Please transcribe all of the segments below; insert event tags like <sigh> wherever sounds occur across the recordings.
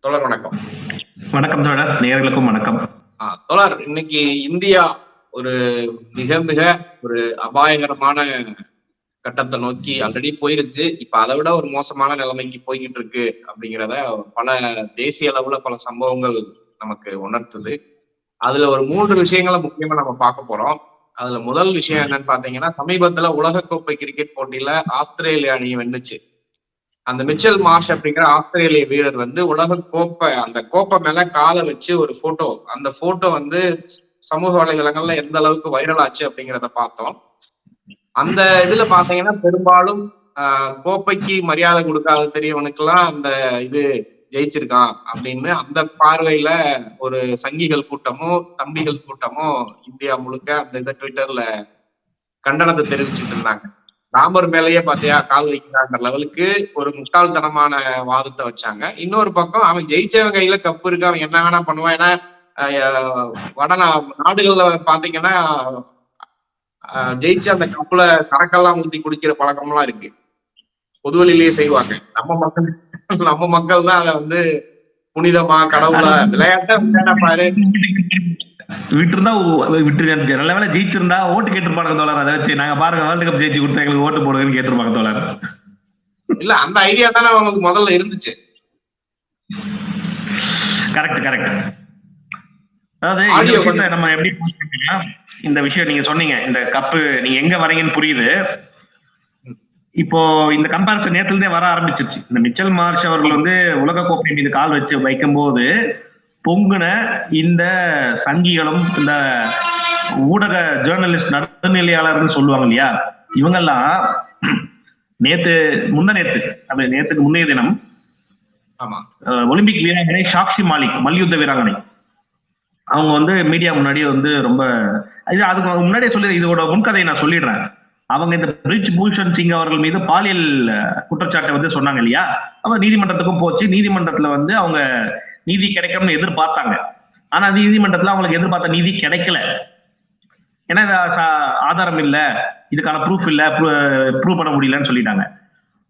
தொடர் வணக்கம். வணக்கம் தோழர். நேயர்களுக்கும் வணக்கம். தொடர் இன்னைக்கு இந்தியா ஒரு மிக மிக ஒரு அபாயகரமான கட்டத்தை நோக்கி ஆல்ரெடி போயிருச்சு. இப்ப அதை விட ஒரு மோசமான நிலைமைக்கு போய்கிட்டு இருக்கு அப்படிங்கிறத பல தேசிய அளவுல பல சம்பவங்கள் நமக்கு உணர்த்துது. அதுல ஒரு மூன்று விஷயங்களை முக்கியமா நம்ம பார்க்க போறோம். அதுல முதல் விஷயம் என்னன்னு பாத்தீங்கன்னா சமீபத்துல உலகக்கோப்பை கிரிக்கெட் போட்டியில ஆஸ்திரேலிய அணியை வென்னுச்சு அந்த மிச்சல் மார்ஷ் அப்படிங்கிற ஆஸ்திரேலிய வீரர் வந்து உலக கோப்பை அந்த கோப்பை மேல காலை வச்சு ஒரு போட்டோ அந்த போட்டோ வந்து சமூக வலைதளங்கள்ல எந்த அளவுக்கு வைரல் ஆச்சு அப்படிங்கிறத பார்த்தோம். அந்த இதுல பாத்தீங்கன்னா பெரும்பாலும் ஆஹ், கோப்பைக்கு மரியாதை கொடுக்காத தெரியவனுக்கெல்லாம் அந்த இது ஜெயிச்சிருக்கான் அப்படின்னு அந்த பார்வையில ஒரு சங்கிகள் கூட்டமும் தம்பிகள் கூட்டமும் இந்தியா முழுக்க அந்த இதை ட்விட்டர்ல கண்டனத்தை தெரிவிச்சுட்டு இருந்தாங்க. ராமர் மேலேயே பாத்தியா கால் வைக்கிறாங்கிற லெவலுக்கு ஒரு முட்டாள்தனமான வாதத்தை வச்சாங்க. இன்னொரு பக்கம் அவன் ஜெயிச்சவன் கையில கப்பு இருக்கு. அவன் என்ன வேணா பண்ணுவான். ஏன்னா ஆஹ், வட நாடுகள்ல பாத்தீங்கன்னா ஜெயிச்ச அந்த கப்புல கணக்கெல்லாம் ஊத்தி குடிக்கிற பழக்கம்லாம் இருக்கு. பொதுவெளியிலேயே செய்வாங்க. நம்ம மக்கள் நம்ம மக்கள் தான் அதை வந்து புனிதமா கடவுளா விளையாட்டா விளையாட பாரு. விட்டுருந்தா விட்டு நல்ல வேலை ஜெயிச்சிருந்தா ஓட்டு கேட்டிருப்பாங்க தோழர். அதை வச்சு நாங்க பாருங்க வேர்ல்டு கப் ஜெயிச்சு கொடுத்தா எங்களுக்கு ஓட்டு போடுங்கன்னு கேட்டிருப்பாங்க தோழர். இல்ல அந்த ஐடியா தானே அவங்களுக்கு முதல்ல இருந்துச்சு. கரெக்ட் கரெக்ட் அதாவது நம்ம எப்படி இந்த விஷயம் நீங்க சொன்னீங்க இந்த கப்பு நீங்க எங்க வரீங்கன்னு புரியுது. இப்போ இந்த கம்பேரிசன் நேத்துல இருந்தே வர ஆரம்பிச்சிருச்சு. இந்த மிச்சல் மார்ஷ் அவர்கள் வந்து உலக கோப்பை மீது கால் வச்சு வைக்கும்போது பொங்குன இந்த சங்கிகளும் இந்த ஊடக ஜேர்னலிஸ்ட் நடுநிலையாளர்னு சொல்லுவாங்க இல்லையா? இவங்கெல்லாம் நேத்து முந்த நேத்து அப்படி நேத்துக்கு முந்தைய தினம் ஒலிம்பிக் வீராங்கனை சாக்ஷி மாலிக் மல்யுத்த வீராங்கனை. அவங்க வந்து மீடியா முன்னாடி வந்து ரொம்ப இது அதுக்கு முன்னாடியே சொல்லி இதோட முன்கதையை நான் சொல்லிடுறேன். அவங்க இந்த பிரிஜ் பூஷன் சிங் அவர்கள் மீது பாலியல் குற்றச்சாட்டை வந்து சொன்னாங்க இல்லையா? அவங்க நீதிமன்றத்துக்கும் போச்சு. நீதிமன்றத்துல வந்து அவங்க நீதி கிடைக்கும்னு எதிர்பார்த்தாங்க. ஆனா நீதிமன்றத்துல அவங்களுக்கு எதிர்பார்த்த நீதி கிடைக்கல. ஏன்னா ஆதாரம் இல்ல. இதுக்கான ப்ரூஃப் இல்ல. ப்ரூவ் பண்ண முடியலன்னு சொல்லிட்டாங்க.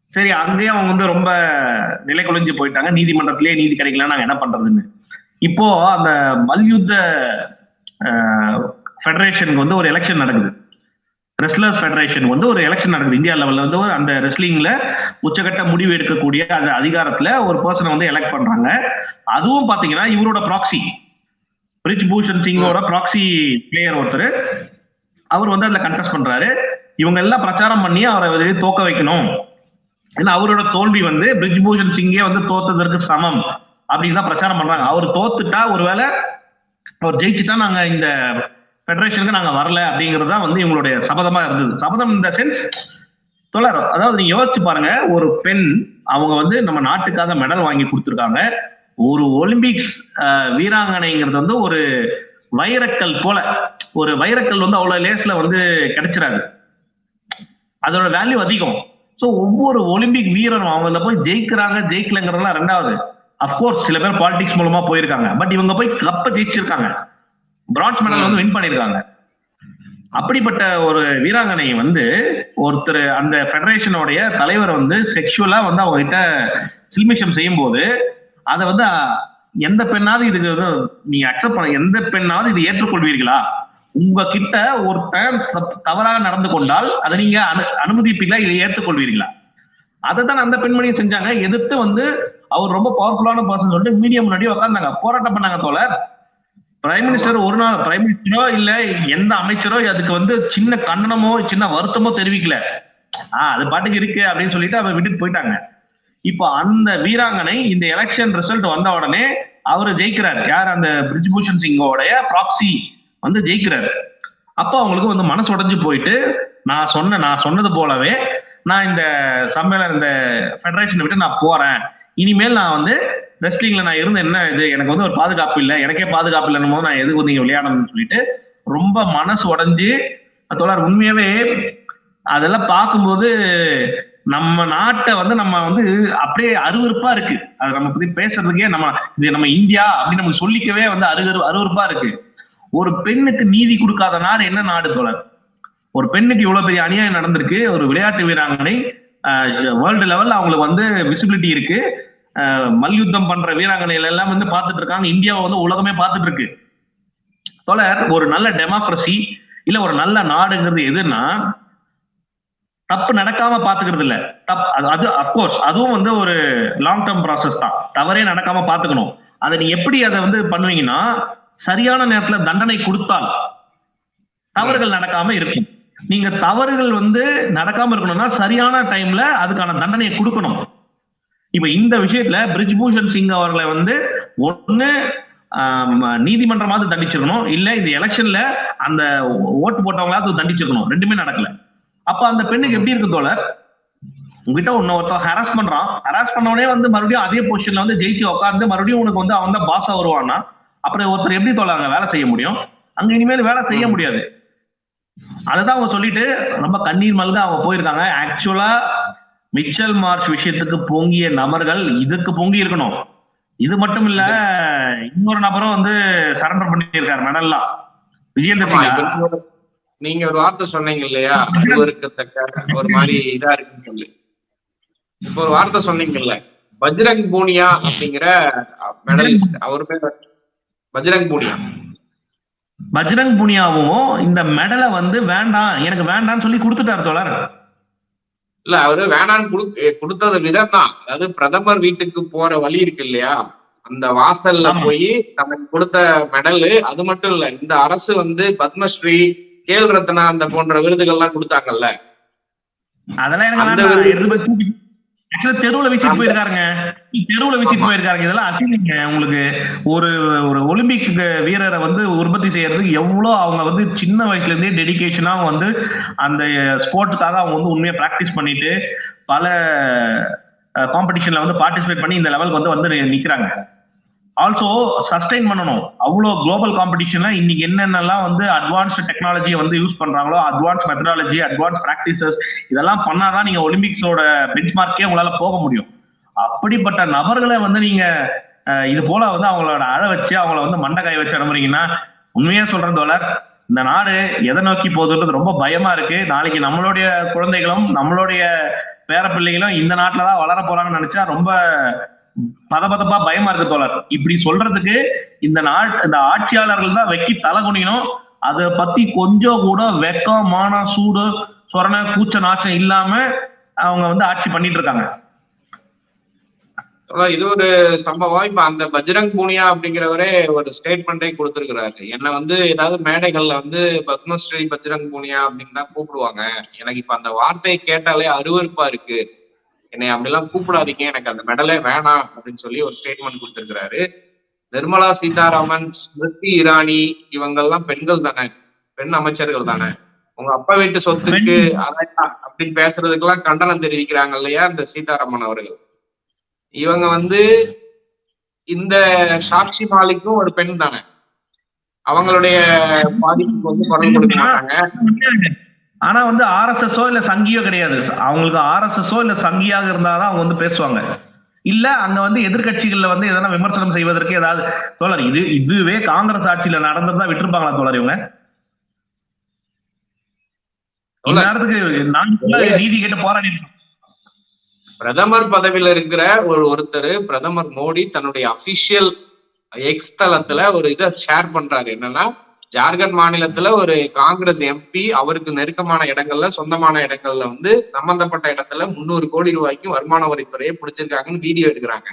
சரி அங்கேயும் அவங்க வந்து ரொம்ப நிலை குலைஞ்சு போயிட்டாங்க. நீதிமன்றத்திலேயே நீதி கிடைக்கல நாங்க என்ன பண்றதுன்னு. இப்போ அந்த மல்யுத்த ஃபெடரேஷனுக்கு வந்து ஒரு எலெக்ஷன் நடக்குது. ரெஸ்லர்ஸ் ஃபெடரேஷன் வந்து ஒரு எலெக்ஷன் நடக்குது. இந்தியா லெவல்ல வந்து ஒரு அந்த ரெஸ்லிங்ல உச்சகட்ட முடிவு எடுக்கக்கூடிய அந்த அதிகாரத்துல ஒரு பர்சனை வந்து எலெக்ட் பண்றாங்க. அதுவும் பாத்தீங்கன்னா இவரோட ப்ராக்சி பிரிஜ் பூஷன் சிங்கோட ப்ராக்சி பிளேயர் ஒருத்தர். அவர் வந்து அதுல கண்டெஸ்ட் பண்றாரு. இவங்க எல்லாம் பிரச்சாரம் பண்ணி அவரை வந்து தோக்க வைக்கணும். ஏன்னா அவரோட தோல்வி வந்து பிரிஜ்பூஷன் சிங்கே வந்து தோத்ததற்கு சமம் அப்படின்னு தான் பிரச்சாரம் பண்றாங்க. அவர் தோத்துட்டா ஒருவேளை அவர் ஜெயிச்சுட்டா நாங்க இந்த ஃபெடரேஷனுக்கு நாங்க வரல அப்படிங்கிறது தான் வந்து இவங்களுடைய சபதமா இருந்தது. சபதம் இந்த சென்ஸ் தொடர் அதாவது நீங்க யோசிச்சு பாருங்க ஒரு பெண் அவங்க வந்து நம்ம நாட்டுக்காக மெடல் வாங்கி கொடுத்துருக்காங்க. ஒரு ஒலிம்பிக்ஸ் வீராங்கனைங்கிறது வந்து ஒரு வைரக்கல் போல. ஒரு வைரக்கல் வந்து அவ்வளவு லேஸ்ல வந்து கிடைச்சிடாது அதோட வேல்யூ அதிகம். ஸோ ஒவ்வொரு ஒலிம்பிக் வீரரும் அவங்கள போய் ஜெயிக்கிறாங்க ஜெயிக்கலங்கிறதுலாம் ரெண்டாவது. அப்கோர்ஸ் சில பேர் பாலிடிக்ஸ் மூலமா போயிருக்காங்க. பட் இவங்க போய் கப்பை ஜெயிச்சிருக்காங்க. பிரான்ஸ் மெடல் வந்து வின் பண்ணிருக்காங்க அப்படிப்பட்ட ஒரு வீராங்கனை வந்து ஒருத்தர் அந்த ஃபெடரேஷனோடைய தலைவர் வந்து செக்ஷுவலா வந்து அவங்க கிட்ட சில்மிஷம் செய்யும் போது அதை வந்து எந்த பெண்ணாவது இதுக்கு வந்து நீங்க அக்செப்ட் பண்ண எந்த பெண்ணாவது இது ஏற்றுக்கொள்வீர்களா? உங்ககிட்ட ஒருத்தன் தவறாக நடந்து கொண்டால் அதை நீங்க அனு அனுமதிப்பீங்களா இதை ஏற்றுக்கொள்வீர்களா? அதை தான் அந்த பெண்மணியை செஞ்சாங்க. எதிர்த்து வந்து அவர் ரொம்ப பவர்ஃபுல்லான பர்சன் சொல்லிட்டு மீடியா முன்னாடி உட்காந்தாங்க போராட்டம் பண்ணாங்க தோழர். பிரைம் மினிஸ்டர் ஒரு நாள் பிரைம் மினிஸ்டரோ இல்ல எந்த அமைச்சரோ அதுக்கு வந்து சின்ன கண்டனமோ சின்ன வருத்தமோ தெரிவிக்கல. ஆஹ் அது பாட்டுக்கு இருக்கு அப்படின்னு சொல்லிட்டு அவர் விட்டுட்டு போயிட்டாங்க. இப்போ அந்த வீராங்கனை இந்த எலெக்ஷன் ரிசல்ட் வந்த உடனே அவர் ஜெயிக்கிறார். யார் அந்த பிரிஜ்பூஷன் சிங்கோடைய ப்ராக்சி வந்து ஜெயிக்கிறாரு. அப்போ அவங்களுக்கு வந்து மனசு உடைஞ்சு போயிட்டு நான் சொன்ன நான் சொன்னது போலவே நான் இந்த சம்மேளன இந்த ஃபெடரேஷனை விட்டு நான் போறேன். இனிமேல் நான் வந்து ரெஸ்லிங்ல நான் இருந்து என்ன இது எனக்கு வந்து ஒரு பாதுகாப்பு இல்லை எனக்கே பாதுகாப்பு இல்லைன்னும் போது நான் எதுக்கு நீங்க விளையாடணும்னு சொல்லிட்டு ரொம்ப மனசு உடைஞ்சு தோழர் உண்மையாவே அதெல்லாம் பார்க்கும்போது நம்ம நாட்டை வந்து நம்ம வந்து அப்படியே அருவறுப்பா இருக்கு. அது நம்ம பத்தி பேசுறதுக்கே நம்ம இது நம்ம இந்தியா அப்படின்னு நம்ம சொல்லிக்கவே வந்து அருவரு அருவறுப்பா இருக்கு. ஒரு பெண்ணுக்கு நீதி கொடுக்காத நாடு என்ன நாடு தோழர்? ஒரு பெண்ணுக்கு இவ்வளவு பெரிய அநியாயம் நடந்திருக்கு ஒரு விளையாட்டு வீராங்கனை வேர்ல்டு லெவல்ல அவங்களுக்கு வந்து விசிபிலிட்டி இருக்கு. மல்யுத்தம் பண்ற வீராங்கனைகள் எல்லாம் வந்து பார்த்துட்டு இருக்காங்க. இந்தியாவை வந்து உலகமே பார்த்துட்டு இருக்கு. தோழர் ஒரு நல்ல டெமோக்ரஸி இல்ல ஒரு நல்ல நாடுங்கிறது எதுன்னா தப்பு நடக்காம பாத்துக்கிறது இல்ல. தப் அது- அது அப்கோர்ஸ் அதுவும் வந்து ஒரு லாங் டேர்ம் ப்ராசஸ் தான். தவறே நடக்காம பாத்துக்கணும் அதை நீ எப்படி அதை வந்து பண்ணுவீங்கன்னா சரியான நேரத்துல தண்டனை கொடுத்தால் தவறுகள் நடக்காம இருக்கும். நீங்க தவறுகள் வந்து நடக்காம இருக்கணும்னா சரியான டைம்ல அதுக்கான தண்டனையை கொடுக்கணும். இப்ப இந்த விஷயத்துல பிரிஜ்பூஷன் சிங் அவர்களை வந்து ஒண்ணு நீதிமன்றமாவது தண்டிச்சிருக்கணும். இல்ல இந்த எலெக்ஷன்ல அந்த ஓட்டு போட்டவங்களாவது தண்டிச்சிருக்கணும். ரெண்டுமே நடக்கல. அப்ப அந்த பெண்ணுக்கு எப்படி இருக்கு தோழர்? உங்ககிட்ட ஒன்னு ஒருத்தன் ஹராஸ் பண்றான். ஹராஸ் பண்ணவனே வந்து மறுபடியும் அதே பொசிஷன்ல வந்து ஜெயிச்சு உட்கார்ந்து மறுபடியும் உனக்கு வந்து அவன் தான் பாஸா வருவான்னா அப்புறம் ஒருத்தர் எப்படி தோழர் அங்க வேலை செய்ய முடியும்? அங்க இனிமேல் வேலை செய்ய முடியாது. அதைதான் அவங்க சொல்லிட்டு ரொம்ப கண்ணீர் மல்க அவங்க போயிருக்காங்க. ஆக்சுவலா மிச்சல் மார்ச் விஷயத்துக்கு பொங்கிய நபர்கள் இதுக்கு பொங்கி இருக்கணும். இது மட்டும் இல்ல இன்னொரு நபரும் வந்து சரண்டர் பண்ணியிருக்காரு மெடல்லாம் விஜயேந்திர நீங்க ஒரு- வார்த்தை சொன்னீங்க இல்லையா? அருவருக்கத்தக்க ஒரு மாதிரி இதா இருக்குன்னு சொல்லி. இப்ப ஒரு வார்த்தை சொன்னீங்கல்ல பஜ்ரங் பூனியா அப்படிங்கிற மெடலிஸ்ட் அவருமே பஜ்ரங் பூனியா. பஜ்ரங் புனியாவும் இந்த மெடலை வந்து வேண்டாம் எனக்கு வேண்டாம்னு சொல்லி கொடுத்துட்டாரு தோழர். இல்ல அவரு வேணான்னு குடு- கொடுத்தது விதம் தான் அதாவது பிரதமர் வீட்டுக்கு போற வழி இருக்கு இல்லையா? அந்த வாசல்ல. போய் தனக்கு கொடுத்த மெடலு அது மட்டும் இல்ல இந்த அரசு வந்து பத்மஸ்ரீ கேல் ரத்னா அந்த போன்ற விருதுகள்லாம் கொடுத்தாங்கல்ல. அதெல்லாம் தெருவுல வச்சுட்டு போயிருக்காருங்க. தெருவுல வச்சுட்டு. போயிருக்காருங்க. இதெல்லாம் அசிங்க உங்களுக்கு ஒரு ஒரு ஒலிம்பிக் வீரரை வந்து உற்பத்தி செய்யறதுக்கு எவ்வளவு அவங்க வந்து சின்ன வயசுல இருந்தே டெடிகேஷனா வந்து அந்த ஸ்போர்ட்டுக்காக அவங்க வந்து உண்மையா பிராக்டிஸ் பண்ணிட்டு பல காம்படிஷன்ல வந்து பார்ட்டிசிபேட் பண்ணி இந்த லெவலுக்கு வந்து வந்து நிக்கிறாங்க. ஆல்சோ சஸ்டைன் பண்ணணும். அவ்வளோ குளோபல் காம்படிஷன்ல இன்னைக்கு என்னென்னலாம் வந்து அட்வான்ஸ்டு டெக்னாலஜியை வந்து யூஸ் பண்றாங்களோ அட்வான்ஸ் மெத்தடாலஜி அட்வான்ஸ் ப்ராக்டிசஸ் இதெல்லாம் பண்ணாதான் நீங்க ஒலிம்பிக்ஸோட பெஞ்ச் மார்க்கே உங்களால போக முடியும். அப்படிப்பட்ட நபர்களை வந்து நீங்க இது போல வந்து அவங்களோட அழ வச்சு அவங்கள வந்து மண்டை காய வச்சு அனுப்புறீங்கன்னா உண்மையா சொல்றேன் தோழர் இந்த நாடு எதை நோக்கி போகுதுன்றது ரொம்ப பயமா இருக்கு. நாளைக்கு நம்மளுடைய குழந்தைகளும் நம்மளுடைய பேர பிள்ளைகளும் இந்த நாட்டில தான் வளர போறாங்கன்னு நினைச்சா ரொம்ப பதபதப்பா பயமா இருக்கு தோழர். இப்படி சொல்றதுக்கு இந்த நாட் இந்த ஆட்சியாளர்கள் தான் வெக்கி தலை குனியணும். அதை பத்தி கொஞ்சம் கூட வெக்கம் மானம் சூடு சொரண கூச்ச நாச்சம் இல்லாம அவங்க வந்து ஆட்சி பண்ணிட்டு இருக்காங்க. இது ஒரு சம்பவம். இப்ப அந்த பஜ்ரங் பூனியா அப்படிங்கிறவரே ஒரு ஸ்டேட்மெண்டே கொடுத்திருக்கிறாரு. என்ன வந்து ஏதாவது மேடைகள்ல வந்து பத்மஸ்ரீ பஜ்ரங் பூனியா அப்படின்னு தான் கூப்பிடுவாங்க. எனக்கு இப்ப அந்த வார்த்தையை கேட்டாலே அருவருப்பா இருக்கு. என்னை அப்படிலாம் கூப்பிடாதீங்க. எனக்கு அந்த மெடலே வேணாம் அப்படின்னு சொல்லி ஒரு ஸ்டேட்மெண்ட் கொடுத்திருக்கிறாரு. நிர்மலா சீதாராமன் ஸ்மிருதி இரானி இவங்கெல்லாம் பெண்கள் தானே? பெண் அமைச்சர்கள் தானே? உங்க அப்பா வீட்டு சொத்துக்கு அப்படின்னு பேசுறதுக்கெல்லாம் கண்டனம் தெரிவிக்கிறாங்க இல்லையா இந்த சீதாராமன் அவர்கள்? இவங்க வந்து இந்த சாக்ஷி மாலிக்கும் ஒரு பெண் தானே? அவங்களுடைய பாதிப்புக்கு வந்து குரல் கொடுக்க மாட்டாங்க. ஆனா வந்து ஆர்எஸ்எஸ்ஓ இல்ல சங்கியோ கிடையாது. அவங்களுக்கு ஆர்எஸ்எஸ்ஓ இல்ல சங்கியாக இருந்தாதான் அவங்க வந்து பேசுவாங்க. இல்ல அங்க வந்து எதிர்க்கட்சிகள்ல வந்து எதனா விமர்சனம் செய்வதற்கு ஏதாவது தோழர் இது இதுவே காங்கிரஸ் ஆட்சியில நடந்ததா விட்டுருப்பாங்களா தோழர் இவங்க? நேரத்துக்கு நான் நீதி கேட்டு போராடி. பிரதமர் பதவியில இருக்கிற ஒரு ஒருத்தர் பிரதமர் மோடி தன்னுடைய அபிஷியல் எக்ஸ் தளத்துல ஒரு இதை ஷேர் பண்றாரு. என்னன்னா ஜார்க்கண்ட் மாநிலத்துல ஒரு காங்கிரஸ் எம்பி அவருக்கு நெருக்கமான இடங்கள்ல சொந்தமான இடங்கள்ல வந்து சம்பந்தப்பட்ட இடத்துல முந்நூறு கோடி ரூபாய்க்கு வருமான வரித்துறையை பிடிச்சிருக்காங்கன்னு வீடியோ எடுக்கிறாங்க.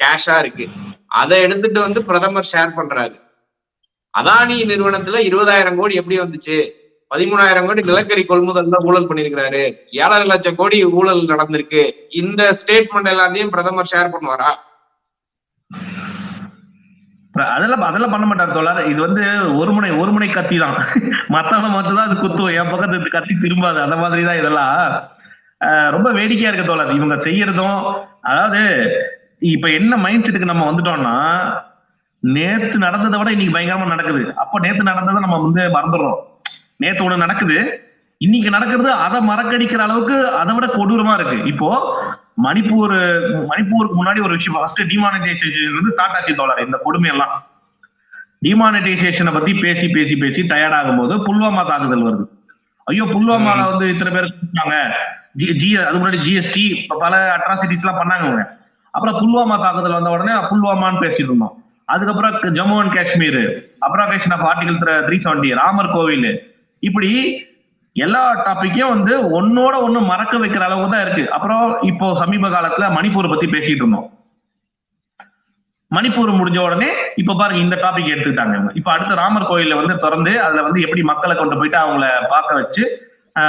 கேஷா இருக்கு. அதை எடுத்துட்டு வந்து பிரதமர் ஷேர் பண்றாரு. அதானி நிறுவனத்துல இருபதாயிரம் கோடி எப்படி வந்துச்சு? பதிமூணாயிரம் கோடி நிலக்கரி கொள்முதல்ல ஊழல் பண்ணிருக்கிறாரு. ஏழரை லட்சம் கோடி ஊழல் நடந்திருக்கு. இந்த ஸ்டேட்மெண்ட் எல்லாத்தையும் பிரதமர் ஷேர் பண்ணுவாரா? அதெல்லாம் அதெல்லாம் பண்ண மாட்டார் தோழர். இது வந்து ஒரு முனை ஒரு முனை கத்தி தான். <laughs> மத்தவங்க மட்டும் தான் அது குத்துவோம். என் பக்கத்து கத்தி திரும்பாது. அந்த மாதிரி தான் இதெல்லாம் ரொம்ப வேடிக்கையா இருக்கு தோழர். இவங்க செய்யறதும் அதாவது இப்ப என்ன மைண்ட் செட்டுக்கு நம்ம வந்துட்டோம்னா நேத்து நடந்ததை விட இன்னைக்கு பயங்கரமா நடக்குது. அப்போ நேத்து நடந்ததை நம்ம வந்து மறந்துடுறோம். நேத்து ஒண்ணு நடக்குது. இன்னைக்கு நடக்கிறது அதை மறக்கடிக்கிற அளவுக்கு அதை விட கொடூரமா இருக்கு. இப்போ மணிப்பூர் மணிப்பூருக்கு முன்னாடி ஒரு விஷயம் ஃபர்ஸ்ட் டிமானிட்டைசேஷன் வந்து ஆச்சு தோழர் இந்த கொடுமையெல்லாம். டிமானிட்டைசேஷனை பத்தி பேசி பேசி பேசி டயர்ட் ஆகும்போது புல்வாமா தாக்குதல் வருது. ஐயோ புல்வாமால வந்து இத்தனை பேர் செத்துட்டாங்க ஜி ஜி அது முன்னாடி ஜிஎஸ்டி பல அட்ராசிட்டிஸ் எல்லாம் பண்ணாங்க அப்புறம் புல்வாமா தாக்குதல் வந்த உடனே புல்வாமான்னு பேசிட்டு இருந்தோம். அதுக்கப்புறம் Jammu and Kashmir abrogation of article three seventy Ramar கோவில். இப்படி எல்லா டாபிக்கையும் வந்து ஒன்னோட ஒண்ணு மறக்க வைக்கிற அளவுக்கு தான் இருக்கு. அப்புறம் இப்போ சமீப காலத்துல மணிப்பூர் பத்தி பேசிட்டு இருந்தோம். மணிப்பூர் முடிஞ்ச உடனே இப்ப பாருங்க இந்த டாபிக் எடுத்துக்கிட்டாங்க இப்ப அடுத்த ராமர் கோயில வந்து திறந்து அதுல வந்து எப்படி மக்களை கொண்டு போயிட்டு அவங்கள பார்க்க வச்சு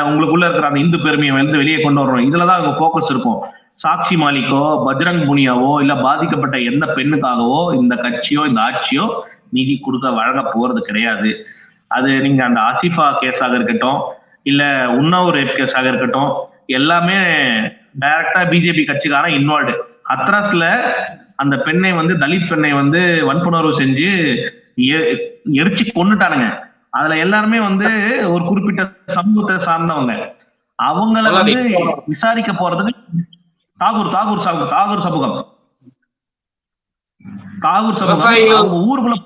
உங்களுக்குள்ள இருக்கிற அந்த இந்து பெருமையை வந்து வெளியே கொண்டு வரணும். இதுலதான் அவங்க போக்கஸ் இருக்கும். சாக்ஷி மாலிக்கோ பஜ்ரங் புனியாவோ இல்ல பாதிக்கப்பட்ட எந்த பெண்ணுக்காகவோ இந்த கட்சியோ இந்த ஆட்சியோ நிதி கொடுக்க வழங்க போறது கிடையாது. அது நீங்க அந்த ஆசிஃபா கேஸாக இருக்கட்டும் இல்ல உன்னவ் ரேப் கேஸாக இருக்கட்டும் எல்லாமே டைரக்டா பிஜேபி கட்சிக்காரன் இன்வால்வ்டு ஹத்ராஸ்ல அந்த பெண்ணை வந்து தலித் பெண்ணை வந்து வன்புணர்வு செஞ்சு எரிச்சு கொன்னுட்டானுங்க. அதுல எல்லாருமே வந்து ஒரு குறிப்பிட்ட சமூகத்தை சார்ந்தவங்க. அவங்கள வந்து விசாரிக்க போறதுக்கு தாகூர் தாகூர் தாகூர் சமூகம். தாகூர் சமூகம். ஊருக்குள்ள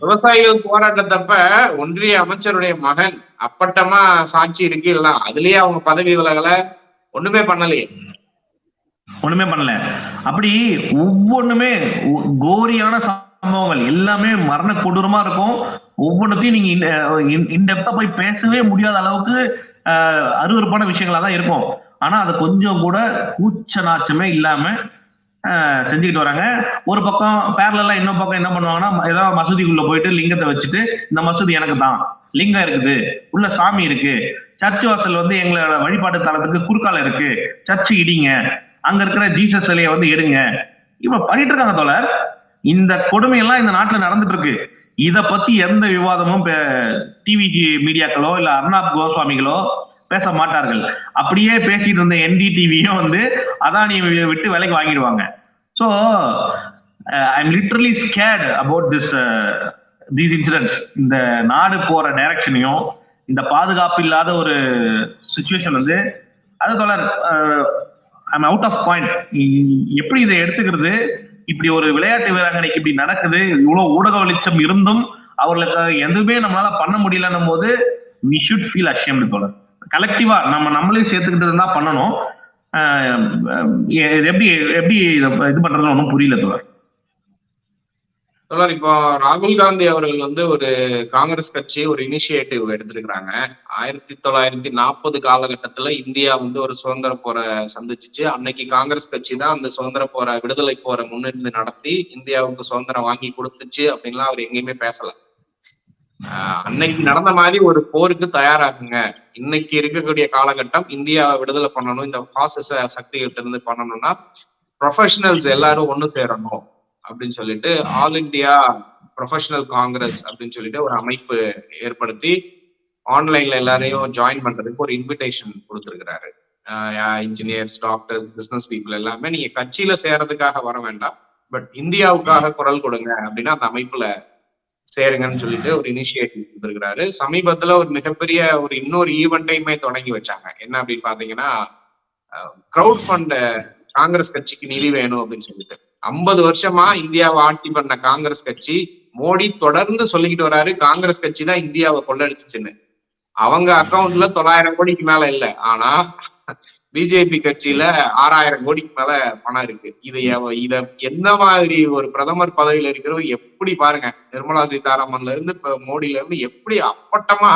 விவசாயிகள் போராட்டத்தப்ப ஒன்றிய அமைச்சருடைய மகன் அப்பட்டமா சாட்சி இருக்கு இல்ல அதுலயே அவங்க பதவி விலகல ஒண்ணுமே பண்ணலையே. ஒண்ணுமே பண்ணல. அப்படி ஒவ்வொன்றுமே ஒ- கோரியான சம்பவங்கள் எல்லாமே மரண கொடூரமா இருக்கும். ஒவ்வொன்றத்தையும் நீங்க இன்டெப்தா போய் பேசவே முடியாத அளவுக்கு ஆஹ், அருவருப்பான விஷயங்களா தான் இருக்கும். ஆனா அது கொஞ்சம் கூட கூச்ச நாச்சமே இல்லாம செஞ்சுக்கிட்டு வராங்க. ஒரு பக்கம் பேரலா இன்னொரு பக்கம் என்ன பண்ணுவாங்கன்னா ஏதாவது மசூதிக்குள்ள போயிட்டு லிங்கத்தை வச்சுட்டு இந்த மசூதி எனக்கு தான். லிங்கம் இருக்குது. உள்ள சாமி இருக்கு. சர்ச் வாசல் வந்து எங்களோட வழிபாட்டு தளத்துக்கு குறுக்கால இருக்கு. சர்ச் இடிங்க. அங்க இருக்கிற ஜீசஸ் சிலையை வந்து எடுங்க. இப்ப பண்ணிட்டு இருக்காங்க தோழர். இந்த கொடுமையெல்லாம் இந்த நாட்டுல நடந்துட்டு இருக்கு. இத பத்தி எந்த விவாதமும் டிவி மீடியாக்களோ இல்ல அர்ணாப் கோஸ்வாமிகளோ பேச மாட்டார்கள் அப்படியே பேசிட்டு இருந்த என்டிடிவியும் வந்து அதானி விட்டு விலைக்கு வாங்கிடுவாங்க. So I am literally scared about this these incidents இந்த நாடு போற டைரக்ஷனையும் இந்த பாதுகாப்பு இல்லாத ஒரு சுச்சுவேஷன் வந்து அது தொடர் ஐம் அவுட் ஆஃப் பாயிண்ட் எப்படி இதை எடுத்துக்கிறது? இப்படி ஒரு விளையாட்டு வீராங்கனைக்கு இப்படி நடக்குது? இவ்வளவு ஊடக வெளிச்சம் இருந்தும் அவர்களுக்கு எதுவுமே நம்மளால பண்ண முடியலன்னும் போது வி ஷுட் ஃபீல் அஷேம்டு தொடர் கலெக்டிவா நம்ம நம்மளே சேர்த்துக்கிட்டு இருந்தா பண்ணணும். ஆஹ் எப்படி எப்படி இது பண்றதுன்னு ஒன்றும் புரியல தோழர். தொடர் இப்போ ராகுல் காந்தி அவர்கள் வந்து ஒரு காங்கிரஸ் கட்சி ஒரு இனிஷியேட்டிவ் எடுத்திருக்கிறாங்க. ஆயிரத்தி தொள்ளாயிரத்தி நாற்பது காலகட்டத்துல இந்தியா வந்து ஒரு சுதந்திர போரை சந்திச்சுச்சு. அன்னைக்கு காங்கிரஸ் கட்சி தான் அந்த சுதந்திர போரை விடுதலை போரை முன்னிருந்து நடத்தி இந்தியாவுக்கு சுதந்திரம் வாங்கி கொடுத்துச்சு அப்படின்லாம் அவர் எங்கேயுமே பேசல. அன்னைக்கு நடந்த மாதிரி ஒரு போருக்கு தயாராகுங்க. இன்னைக்கு இருக்கக்கூடிய காலகட்டம் இந்தியாவை விடுதலை பண்ணணும் இந்த பாசிச சக்திகிட்ட இருந்து பண்ணணும்னா ப்ரொஃபஷனல்ஸ் எல்லாரும் ஒண்ணு சேரணும் அப்படின்னு சொல்லிட்டு ஆல் இந்தியா ப்ரொஃபஷனல் காங்கிரஸ் அப்படின்னு சொல்லிட்டு ஒரு அமைப்பு ஏற்படுத்தி ஆன்லைன்ல எல்லாரையும் ஜாயின் பண்றதுக்கு ஒரு இன்விடேஷன் கொடுத்துருக்கிறாரு. இன்ஜினியர்ஸ் டாக்டர் பிசினஸ் பீப்புள் எல்லாமே நீங்க கட்சியில சேரதுக்காக வர வேண்டாம் பட் இந்தியாவுக்காக குரல் கொடுங்க அப்படின்னா அந்த அமைப்புல சேருங்கன்னு சொல்லிட்டு ஒரு இனிஷியேட்டிவ் கொடுத்துருக்கிறாரு. சமீபத்துல ஒரு மிகப்பெரிய ஒரு இன்னொரு ஈவெண்ட்டையுமே தொடங்கி வச்சாங்க. என்ன அப்படின்னு பாத்தீங்கன்னா கிரவுட் ஃபண்ட் காங்கிரஸ் கட்சிக்கு நிதி வேணும் அப்படின்னு சொல்லிட்டு. ஐம்பது வருஷமா இந்தியாவை ஆட்சி பண்ண காங்கிரஸ் கட்சி மோடி தொடர்ந்து சொல்லிக்கிட்டு வராரு காங்கிரஸ் கட்சி தான் இந்தியாவை கொள்ளடிச்சுன்னு அவங்க அக்கௌண்ட்ல தொள்ளாயிரம் கோடிக்கு மேல இல்ல. ஆனா பிஜேபி கட்சியில ஆறாயிரம் கோடிக்கு மேல பணம் இருக்கு. இது இத எந்த மாதிரி ஒரு பிரதமர் பதவியில இருக்கிறவங்க எப்படி பாருங்க நிர்மலா சீதாராமன்ல இருந்து இப்ப மோடியில இருந்து எப்படி அப்பட்டமா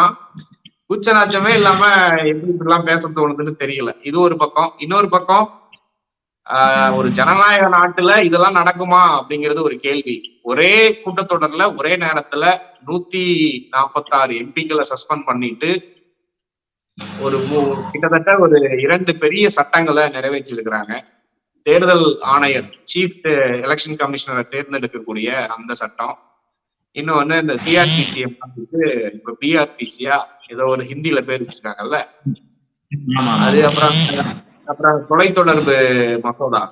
உச்சநாச்சமே இல்லாம எப்படி இப்படிலாம் பேச தோணுதுன்னு தெரியல. இது ஒரு பக்கம். இன்னொரு பக்கம் ஆஹ் ஒரு ஜனநாயக நாட்டுல இதெல்லாம் நடக்குமா அப்படிங்கிறது ஒரு கேள்வி. ஒரே கூட்டத்தொடர்ல ஒரே நேரத்துல நூத்தி நாற்பத்தாறு எம்பிக்களை சஸ்பெண்ட் பண்ணிட்டு ஒரு கிட்டத்தட்ட ஒரு இரண்டு பெரிய சட்டங்களை நிறைவேற்றிருக்கிறாங்க தேர்தல் ஆணையர் சீஃப் எலெக்ஷன் கமிஷனரை தேர்ந்தெடுக்கக்கூடிய அந்த சட்டம். இன்னொன்னு இந்த சிஆர்பிசி இப்ப பிஆர்பிசியா ஏதோ ஒரு ஹிந்தில பேர் வச்சிருக்காங்கல்ல. அது அப்புறம் அப்புறம் தொலைத்தொடர்பு மசோதா.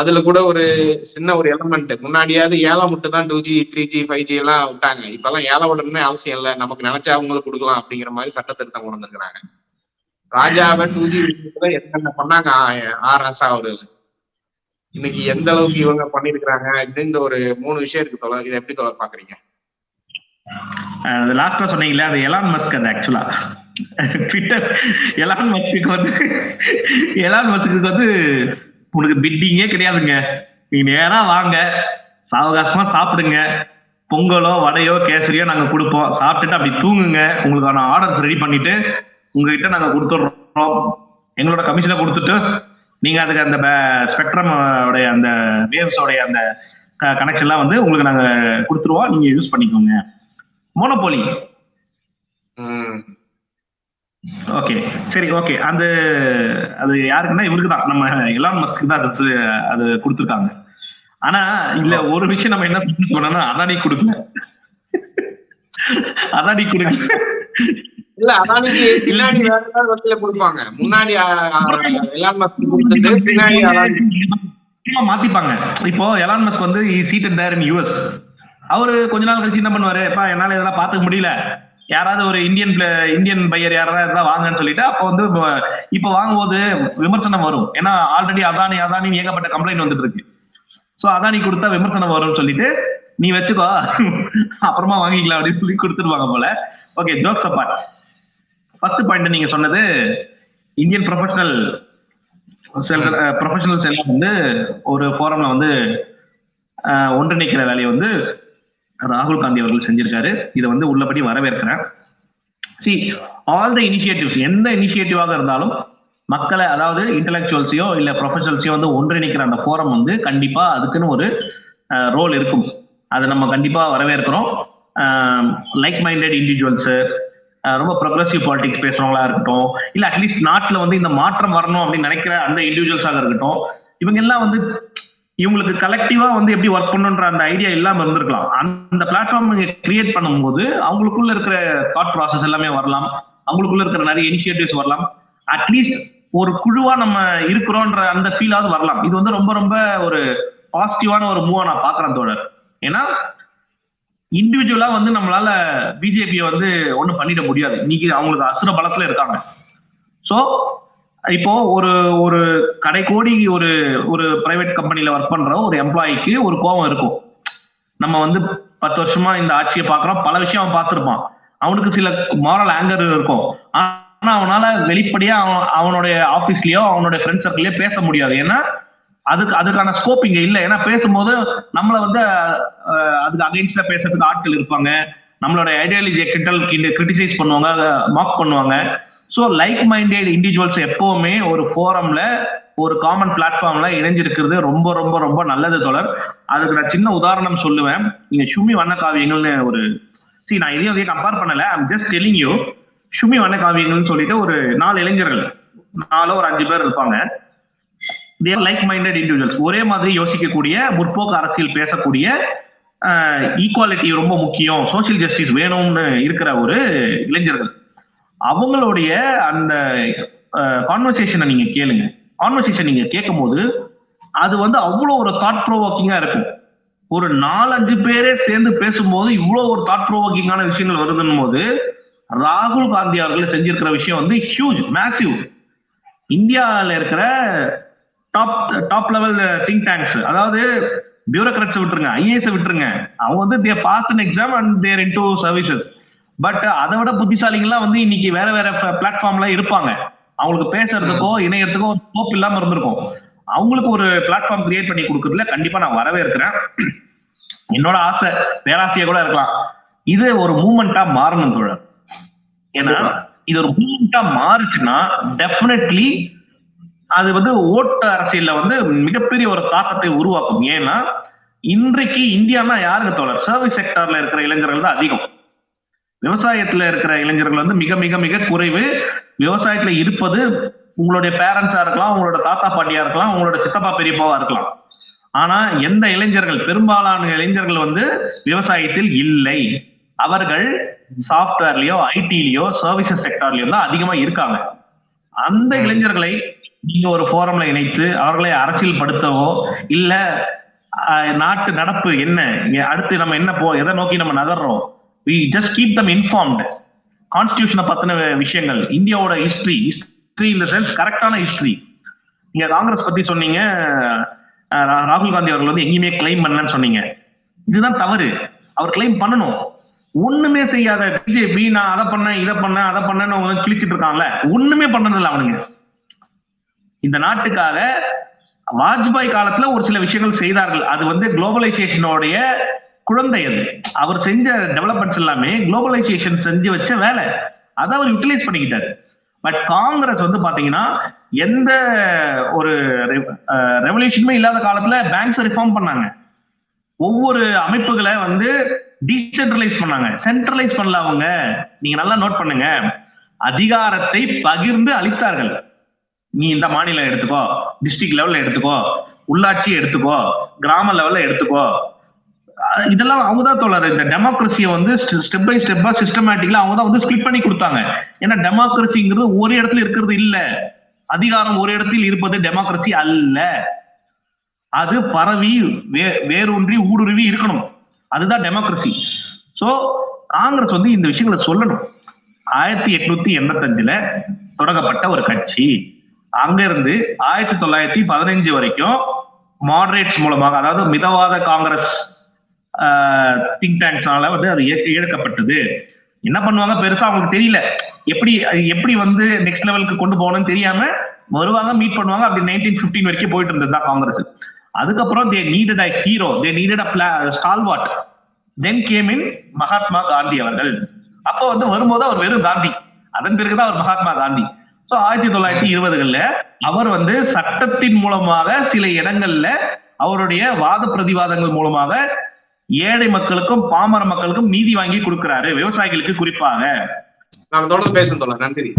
அதுல கூட ஒரு சின்ன ஒரு எலமெண்ட் முன்னாடியாவது ஏழை மட்டும் தான் two G three G five G எல்லாம் விட்டாங்க. இப்பெல்லாம் ஏழை விடணுமே அவசியம் இல்லை. நமக்கு நினைச்சா அவங்களுக்கு கொடுக்கலாம் அப்படிங்கிற மாதிரி சட்ட திருத்தம் கொண்டு வந்திருக்கிறாங்க. ராஜாவை டூ ஜி என்னென்ன பண்ணாங்க? ஆர் ராசா அவர்கள். இன்னைக்கு எந்த அளவுக்கு இவங்க பண்ணிருக்கிறாங்க இந்த ஒரு மூணு விஷயம் இருக்கு தொலை இதை எப்படி தொலை பாக்குறீங்க லாஸ்டா சொன்னீங்களே அது எலான் மஸ்க் அது ஆக்சுவலா ட்விட்டர் எலான் மஸ்க்கு வந்து எலான் மஸ்க்கு வந்து உனக்கு பிட்டிங்கே கிடையாதுங்க. நீங்க நேரா வாங்க. சாவகாசமா சாப்பிடுங்க. பொங்கலோ வடையோ கேசரியோ நாங்க கொடுப்போம். சாப்பிட்டுட்டு அப்படி தூங்குங்க. உங்களுக்கான ஆர்டர்ஸ் ரெடி பண்ணிட்டு உங்ககிட்ட நாங்க கொடுத்துட்றோம். எங்களோட கமிஷனை கொடுத்துட்டு நீங்க அதுக்கு அந்த ஸ்பெக்ட்ரம் உடைய அந்த வேவ்ஸ் உடைய அந்த கனெக்ஷன்லாம் வந்து உங்களுக்கு நாங்க கொடுத்துருவோம். நீங்க யூஸ் பண்ணிக்கோங்க. மோனோபோலி ம். ஓகே சரி ஓகே அந்த அது யாருக்குன்னா இவருக்கு தான் நம்ம எலான் மஸ்க்கு தான் அது அது கொடுத்துருக்காங்க. ஆனா இல்ல ஒரு விஷயம் நம்ம என்ன பண்ணோம்னா அதானி கொடுக்கல அதானி கொடுக்கல இல்ல அதானிக்கு பின்னாடி வேற ஏதாவது கொடுப்பாங்க முன்னாடி எலான் மஸ்க் கொடுத்துட்டு பின்னாடி மாத்திப்பாங்க. இப்போ எலான் மஸ்க் வந்து சீட்டட் தேர் இன் யூஎஸ் அவரு கொஞ்ச நாள் கழிச்சு என்ன பண்ணுவாரு? "எப்பா, என்னால இதெல்லாம் பாத்துக்க முடியல. யாராவது ஒரு இந்தியன் இந்தியன் பையர் யாராவது இருந்தா வாங்கன்னு சொல்லிட்டு அப்போ வந்து இப்ப- வாங்கும்போது விமர்சனம் வரும். ஏன்னா ஆல்ரெடி அதானி அதானி ஏகப்பட்ட கம்ப்ளைண்ட் வந்துட்டு இருக்கு. சோ அதானி கொடுத்தா விமர்சனம் வரும்னு சொல்லிட்டு நீ வச்சுக்கோ அப்புறமா வாங்கிக்கலாம் அப்படின்னு சொல்லி கொடுத்துருவாங்க போல. Okay jokes apart first point நீங்க சொன்னது இந்தியன் ப்ரொஃபஷனல் ப்ரொஃபஷனல்ஸ் எல்லாம் வந்து ஒரு ஃபோரம்ல வந்து ஒன்றிணைக்கிற வேலையை வந்து ராகுல் காந்தி அவர்கள் செஞ்சிருக்காரு. இதை வந்து உள்ளபடி வரவேற்கிறேன். சி ஆல் த இனிஷியேட்டிவ்ஸ் எந்த இனிஷியேட்டிவாக இருந்தாலும் மக்களை அதாவது இன்டலெக்சுவல்ஸையோ இல்ல ப்ரொஃபஷனல்ஸையோ வந்து ஒன்றிணைக்கிற அந்த ஃபோரம் வந்து கண்டிப்பா அதுக்குன்னு ஒரு ரோல் இருக்கும். அதை நம்ம கண்டிப்பா வரவேற்கிறோம். லைக் மைண்டட் இண்டிவிஜுவல்ஸ் ரொம்ப ப்ரொக்ரஸிவ் பாலிடிக்ஸ் பேசுறவங்களா இருக்கட்டும் இல்ல அட்லீஸ்ட் நாட்டுல வந்து இந்த மாற்றம் வரணும் அப்படின்னு நினைக்கிற அந்த இண்டிவிஜுவல்ஸாக இருக்கட்டும் இவங்க எல்லாம் வந்து இவங்களுக்கு கலெக்டிவா வந்து எப்படி ஒர்க் பண்ணுன்ற அந்த ஐடியா இல்லாம இருந்திருக்கலாம். அந்த பிளாட்ஃபார்ம் நீங்க கிரியேட் பண்ணும்போது அவங்களுக்குள்ள இருக்கிற தாட் ப்ராசஸ் எல்லாமே வரலாம். அவங்களுக்குள்ள இருக்கிற நிறைய இனிஷியேட்டிவ்ஸ் வரலாம். அட்லீஸ்ட் ஒரு குழுவா நம்ம இருக்கிறோன்ற அந்த ஃபீலாவது வரலாம். இது வந்து ரொம்ப ரொம்ப ஒரு பாசிட்டிவான ஒரு மூவா நான் பாக்குறேன் தோழர். ஏன்னா இண்டிவிஜுவலா வந்து நம்மளால பிஜேபியை வந்து ஒன்றும் பண்ணிட முடியாது. இன்னைக்கு அவங்களுக்கு அசுர பலத்துல இருக்காங்க. ஸோ இப்போ ஒரு ஒரு கடைக்கோடி ஒரு ஒரு பிரைவேட் கம்பெனில ஒர்க் பண்ற ஒரு எம்ப்ளாயிக்கு ஒரு கோபம் இருக்கும். நம்ம வந்து பத்து வருஷமா இந்த ஆட்சியை பாக்குறோம் பல விஷயம் அவன் பார்த்திருப்பான். அவனுக்கு சில மாரல் ஆங்கர் இருக்கும். ஆனா அவனால வெளிப்படையா அவன் அவனுடைய ஆபீஸ்லயோ அவனுடைய ஃப்ரெண்ட் சர்க்கிள்லயோ பேச முடியாது. ஏன்னா அதுக்கு அதுக்கான ஸ்கோப் இங்க இல்ல. ஏன்னா பேசும்போது நம்மள வந்து அதுக்கு அகைன்ஸ்டா பேசுறதுக்கு ஆட்கள் இருப்பாங்க. நம்மளோட ஐடியாலஜியை கிண்டல் கிரிட்டிசைஸ் பண்ணுவாங்க. மார்க் பண்ணுவாங்க. ஸோ லைக் மைண்டட் இண்டிவிஜுவல்ஸ் எப்பவுமே ஒரு ஃபோரம்ல ஒரு காமன் பிளாட்ஃபார்ம்ல இணைஞ்சிருக்கிறது ரொம்ப ரொம்ப ரொம்ப நல்லது தொடர் அதுக்கு நான் சின்ன உதாரணம் சொல்லுவேன். நீங்க சுமி வண்ணக்காவியங்கள்னு ஒரு சி நான் இதையும் அதையும் கம்பேர் பண்ணல. ஐம் ஜஸ்ட் டெல்லிங் யூ சுமி வண்ணக்காவியங்கள்னு சொல்லிட்டு ஒரு நாலு இளைஞர்கள் நாலோ ஒரு அஞ்சு பேர் இருப்பாங்க. தேர் லைக் மைண்டட் இண்டிவிஜுவல்ஸ் ஒரே மாதிரி யோசிக்கக்கூடிய முற்போக்கு அரசியல் பேசக்கூடிய ஈக்குவாலிட்டி ரொம்ப முக்கியம். சோஷியல் ஜஸ்டிஸ் வேணும்னு இருக்கிற ஒரு இளைஞர்கள். அவங்களுடைய அந்த கான்வர்சேஷனை நீங்க கேளுங்க. கான்வர்சேஷன் நீங்க கேட்கும்போது அது வந்து அவ்வளோ ஒரு தாட் ப்ரோவோக்கிங்கா இருக்கும். ஒரு நாலஞ்சு பேரே சேர்ந்து பேசும்போது இவ்வளோ ஒரு தாட் ப்ரோவோக்கிங்கான விஷயங்கள் வருதுன்னும் போது ராகுல் காந்தி அவர்கள் செஞ்சிருக்கிற விஷயம் வந்து ஹியூஜ் மேசிவ் இந்தியாவில் இருக்கிற top top level think tanks அதாவது பியூரோக்ராட்ஸ் விட்டுருங்க ஐஏஎஸ் விட்டுருங்க. அவங்க வந்து there pass an exam and they're in to services but அதை விட புத்திசாலிங்கெல்லாம் வந்து இன்னைக்கு வேற வேற பிளாட்ஃபார்ம்ல இருப்பாங்க. அவங்களுக்கு பேசுறதுக்கோ இணையத்துக்கோ ஸ்கோப் இல்லாம இருந்திருக்கும். அவங்களுக்கு ஒரு பிளாட்ஃபார்ம் கிரியேட் பண்ணி கொடுக்கறதுல கண்டிப்பா நான் வரவேற்கிறேன். என்னோட ஆசை பேராசையா கூட இருக்கலாம். இது ஒரு மூமெண்டா மாறணும் தோழர். ஏன்னா இது ஒரு மூமெண்டா மாறுச்சுன்னா டெஃபினெட்லி அது வந்து ஓட்டு அரசியல்ல வந்து மிகப்பெரிய ஒரு தாக்கத்தை உருவாக்கும். ஏன்னா இன்றைக்கு இந்தியானா யாருங்க தோழர்? சர்வீஸ் செக்டார்ல இருக்கிற இளைஞர்கள் தான் அதிகம். விவசாயத்துல இருக்கிற இளைஞர்கள் வந்து மிக மிக மிக குறைவு. விவசாயத்துல இருப்பது உங்களுடைய பேரண்ட்ஸா இருக்கலாம் உங்களோட தாத்தா பாட்டியா இருக்கலாம் உங்களோட சித்தப்பா பெரியப்பாவா இருக்கலாம். ஆனா எந்த இளைஞர்கள் பெரும்பாலான இளைஞர்கள் வந்து விவசாயத்தில் இல்லை. அவர்கள் சாஃப்ட்வேர்லயோ ஐடிலயோ சர்வீசஸ் செக்டார்லயோ தான் அதிகமா இருக்காங்க. அந்த இளைஞர்களை நீங்க ஒரு ஃபோரம்ல இணைத்து அவர்களை அரசியல் படுத்தவோ இல்ல நாட்டு நடப்பு என்ன? இங்க அடுத்து நம்ம என்ன போ எதை நோக்கி நம்ம நகர்றோம்? We just keep them informed கான்ஸ்டியூஷனை பத்தின விஷயங்கள் இந்தியாவோட ஹிஸ்டரி ஹிஸ்டரி இந்த சென்ஸ் கரெக்டான ஹிஸ்டரி நீங்க காங்கிரஸ் பத்தி சொன்னீங்க ரா- ராகுல் காந்தி அவர்கள் வந்து எங்கேயுமே கிளைம் பண்ணலன்னு சொன்னீங்க. இதுதான் தவறு. அவர் கிளைம் பண்ணணும். ஒண்ணுமே செய்யாத பிஜேபி நான் அதை பண்ணேன் இதை பண்ணேன் அதை பண்ணேன்னு அவங்க கிழிச்சிட்டு இருக்காங்கல்ல ஒண்ணுமே பண்ணதில்ல அவனுங்க. இந்த நாட்டுக்காக வாஜ்பாய் காலத்துல ஒரு சில விஷயங்கள் செய்தார்கள். அது வந்து குளோபலைசேஷனோடைய குழந்தை அது. அவர் செஞ்ச டெவலப்மெண்ட்ஸ் எல்லாமே குளோபலைசேஷன் செஞ்சு வச்ச வேலை. அதை அவர் யூட்டிலைஸ் பண்ணிக்கிட்டாரு. பட் காங்கிரஸ் வந்து பாத்தீங்கன்னா எந்த ஒரு ரெவல்யூஷனுமே இல்லாத காலத்துல பேங்க்ஸ் ரிஃபார்ம் பண்ணாங்க. ஒவ்வொரு அமைப்புகளை வந்து டீசென்ட்ரலைஸ் பண்ணாங்க. சென்ட்ரலைஸ் பண்ணல அவங்க. நீங்க நல்லா நோட் பண்ணுங்க. அதிகாரத்தை பகிர்ந்து அளித்தார்கள். நீ இந்த மாநிலம் எடுத்துக்கோ டிஸ்ட்ரிக்ட் லெவல்ல எடுத்துக்கோ உள்ளாட்சி எடுத்துக்கோ கிராம லெவல்ல எடுத்துக்கோ. இதெல்லாம் அவங்க தான் தோழர். இந்த டெமோக்ரஸியை வந்து ஸ்டெப் பை ஸ்டெப்பா சிஸ்டமேட்டிக்கலா அவங்க தான் வந்து ஸ்பிளிட் பண்ணி கொடுத்தாங்க. ஏன்னா டெமோக்ரஸிங்கிறது ஒரு இடத்துல இருக்கிறது இல்ல. அதிகாரம் ஒரு இடத்தில் இருப்பது டெமோக்ரஸி அல்ல. அது பரவி வே வேரூன்றி ஊடுருவி இருக்கணும். அதுதான் டெமோக்ரஸி ஸோ காங்கிரஸ் வந்து இந்த விஷயங்களை சொல்லணும். ஆயிரத்தி எட்நூத்தி எண்பத்தஞ்சுல தொடங்கப்பட்ட ஒரு கட்சி. அங்கிருந்து ஆயிரத்தி தொள்ளாயிரத்தி பதினஞ்சு வரைக்கும் மாடரேட்ஸ் மூலமாக அதாவது மிதவாத காங்கிரஸ் திங்க் டேங்க்ஸ்னால வந்து அது இயக்க- என்ன பண்ணுவாங்க பெருசா அவங்களுக்கு தெரியல. எப்படி எப்படி வந்து நெக்ஸ்ட் லெவலுக்கு கொண்டு போகணும்னு தெரியாம வருவாங்க மீட் பண்ணுவாங்க அப்படி நைன்டீன் பிப்டீன் வரைக்கும் போயிட்டு இருந்தது தான் காங்கிரஸ் அதுக்கப்புறம் they needed a hero they needed a stalwart then came in Mahatma Gandhi அவர்கள். அப்போ வந்து வரும்போது அவர் வெறும் காந்தி. அதன் பிறகுதான் அவர் மகாத்மா காந்தி ஸோ ஆயிரத்தி தொள்ளாயிரத்தி இருபதுகள்ல அவர் வந்து சட்டத்தின் மூலமாக சில இடங்கள்ல அவருடைய வாத பிரதிவாதங்கள் மூலமாக ஏழை மக்களுக்கும் பாமர மக்களுக்கும் நீதி வாங்கி கொடுக்கிறாரு. விவசாயிகளுக்கு குறிப்பாக. நாம தொடர்ந்து பேசணும் நன்றி.